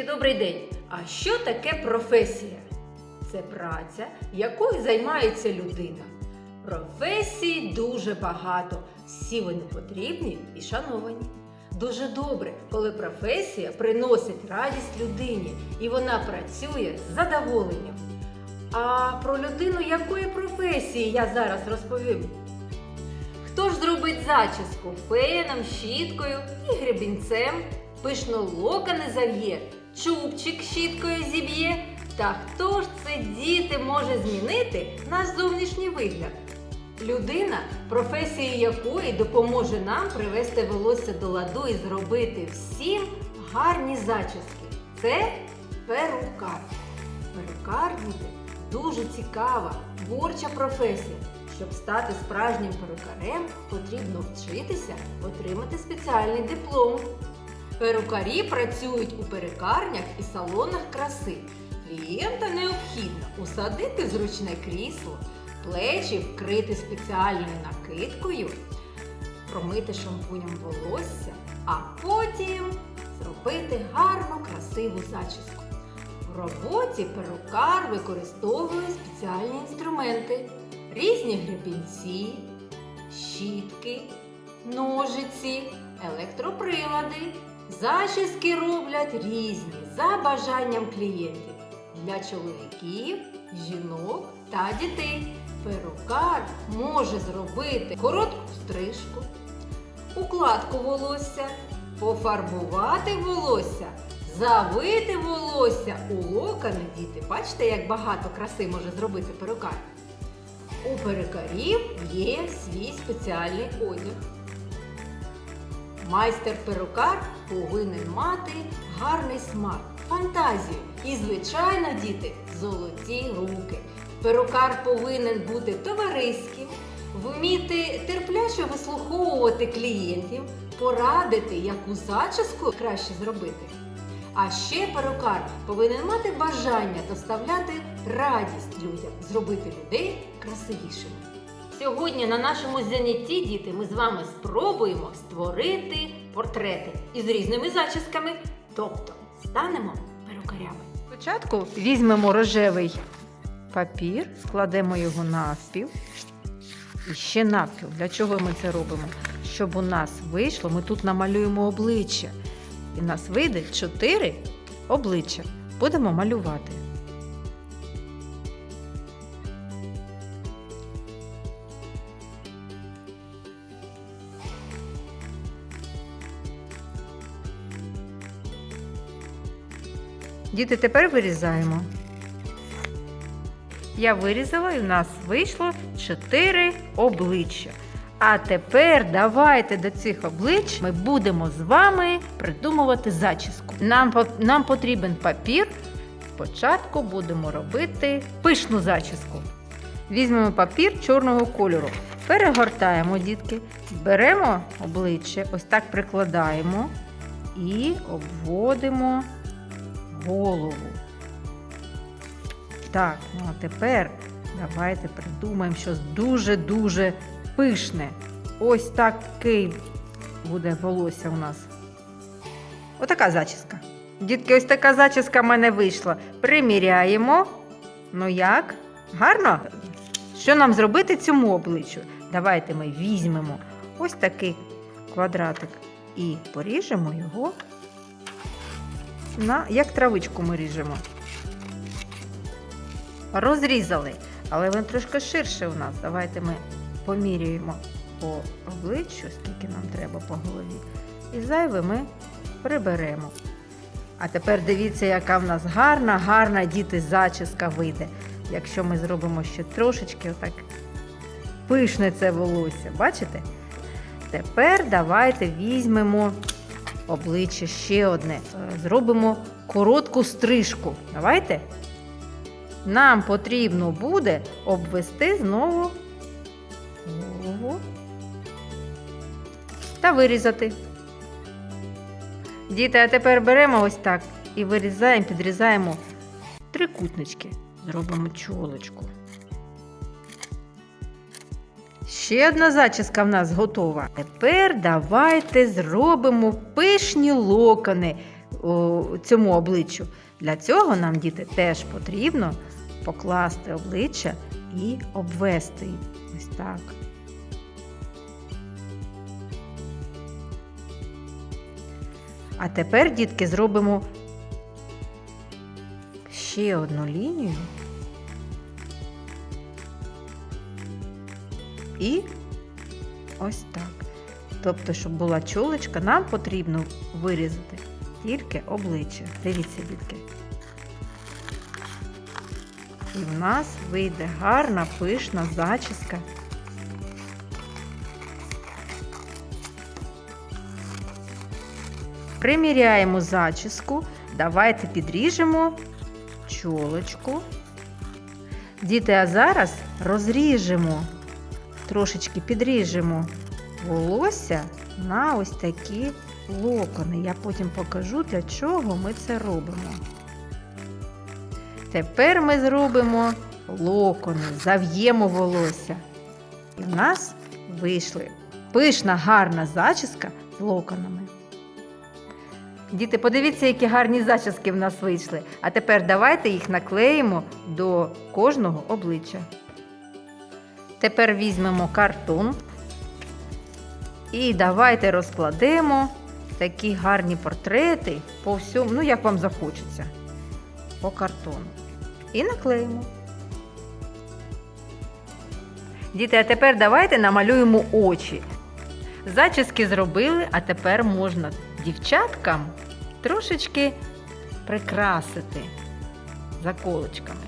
Дітки, добрий день! А що таке професія? Це праця, якою займається людина. Професій дуже багато, всі вони потрібні і шановані. Дуже добре, коли професія приносить радість людині і вона працює з задоволенням. А про людину якої професії я зараз розповім? Хто ж зробить зачіску пеном, щіткою і гребінцем, пишно локони зав'є, чубчик щіткою зіб'є? Та хто ж це діти може змінити наш зовнішній вигляд? Людина, професія якої допоможе нам привести волосся до ладу і зробити всім гарні зачіски. Це перукар. Перукар дуже цікава, творча професія. Щоб стати справжнім перукарем, потрібно вчитися, отримати спеціальний диплом. Перукарі працюють у перукарнях і салонах краси. Клієнта необхідно усадити зручне крісло, плечі вкрити спеціальною накидкою, промити шампунем волосся, а потім зробити гарну красиву зачіску. В роботі перукар використовує спеціальні інструменти, різні гребінці, щітки, ножиці, електроприлади. Зачіски роблять різні за бажанням клієнтів для чоловіків, жінок та дітей. Перукар може зробити коротку стрижку, укладку волосся, пофарбувати волосся, завити волосся у локони діти. Бачите, як багато краси може зробити перукар. У перукарів є свій спеціальний одяг. Майстер-перукар повинен мати гарний смак, фантазію і, звичайно, діти, золоті руки. Перукар повинен бути товариським, вміти терпляче вислуховувати клієнтів, порадити, яку зачіску краще зробити. А ще перукар повинен мати бажання доставляти радість людям, зробити людей красивішими. Сьогодні на нашому занятті, діти, ми з вами спробуємо створити портрети із різними зачісками, тобто станемо перукарями. Спочатку візьмемо рожевий папір, складемо його навпіл. І ще навпіл. Для чого ми це робимо? Щоб у нас вийшло, ми тут намалюємо обличчя. І в нас вийде чотири обличчя. Будемо малювати. Діти, тепер вирізаємо. Я вирізала і в нас вийшло 4 обличчя. А тепер давайте до цих облич ми будемо з вами придумувати зачіску. Нам, нам потрібен папір. Спочатку будемо робити пишну зачіску. Візьмемо папір чорного кольору. Перегортаємо, дітки, беремо обличчя, ось так прикладаємо і обводимо голову. Так, ну а тепер давайте придумаємо щось дуже-дуже пишне. Ось такий буде волосся у нас. Отака зачіска. Дітки, ось така зачіска в мене вийшла. Приміряємо. Ну як? Гарно? Що нам зробити цьому обличчю? Давайте ми візьмемо ось такий квадратик і поріжемо його на як травичку ми ріжемо. Розрізали, але він трошки ширше у нас. Давайте ми поміряємо по обличчю, скільки нам треба по голові. І зайве ми приберемо. А тепер дивіться, яка в нас гарна, гарна діти зачіска вийде. Якщо ми зробимо ще трошечки отак пишне це волосся. Бачите? Тепер давайте візьмемо обличчя ще одне. Е, Зробимо коротку стрижку. Давайте. Нам потрібно буде обвести знову голову та вирізати. Діти, а тепер беремо ось так і вирізаємо, підрізаємо трикутнички. Зробимо чолочку. Ще одна зачіска в нас готова. Тепер давайте зробимо пишні локони. о, цьому обличчю. Для цього нам, діти, теж потрібно покласти обличчя і обвести. Ось так. А тепер, дітки, зробимо ще одну лінію. І ось так. Тобто, щоб була чолочка, нам потрібно вирізати тільки обличчя. Дивіться, дітки. І в нас вийде гарна пишна зачіска. Приміряємо зачіску. Давайте підріжемо чолочку. Діти, а зараз розріжемо, трошечки підріжемо волосся на ось такі локони. Я потім покажу, для чого ми це робимо. Тепер ми зробимо локони, зав'ємо волосся. І в нас вийшли пишна гарна зачіска з локонами. Діти, подивіться, які гарні зачіски в нас вийшли. А тепер давайте їх наклеїмо до кожного обличчя. Тепер візьмемо картон і давайте розкладемо такі гарні портрети по всьому, ну як вам захочеться, по картону. І наклеїмо. Діти, а тепер давайте намалюємо очі. Зачіски зробили, а тепер можна дівчаткам трошечки прикрасити заколочками.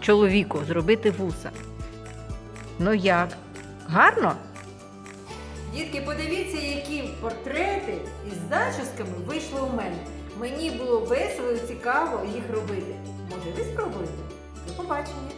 Чоловіку зробити вуса. Ну як? Гарно? Дітки, подивіться, які портрети із зачісками вийшли у мене. Мені було весело і цікаво їх робити. Може, ви спробуєте? До побачення!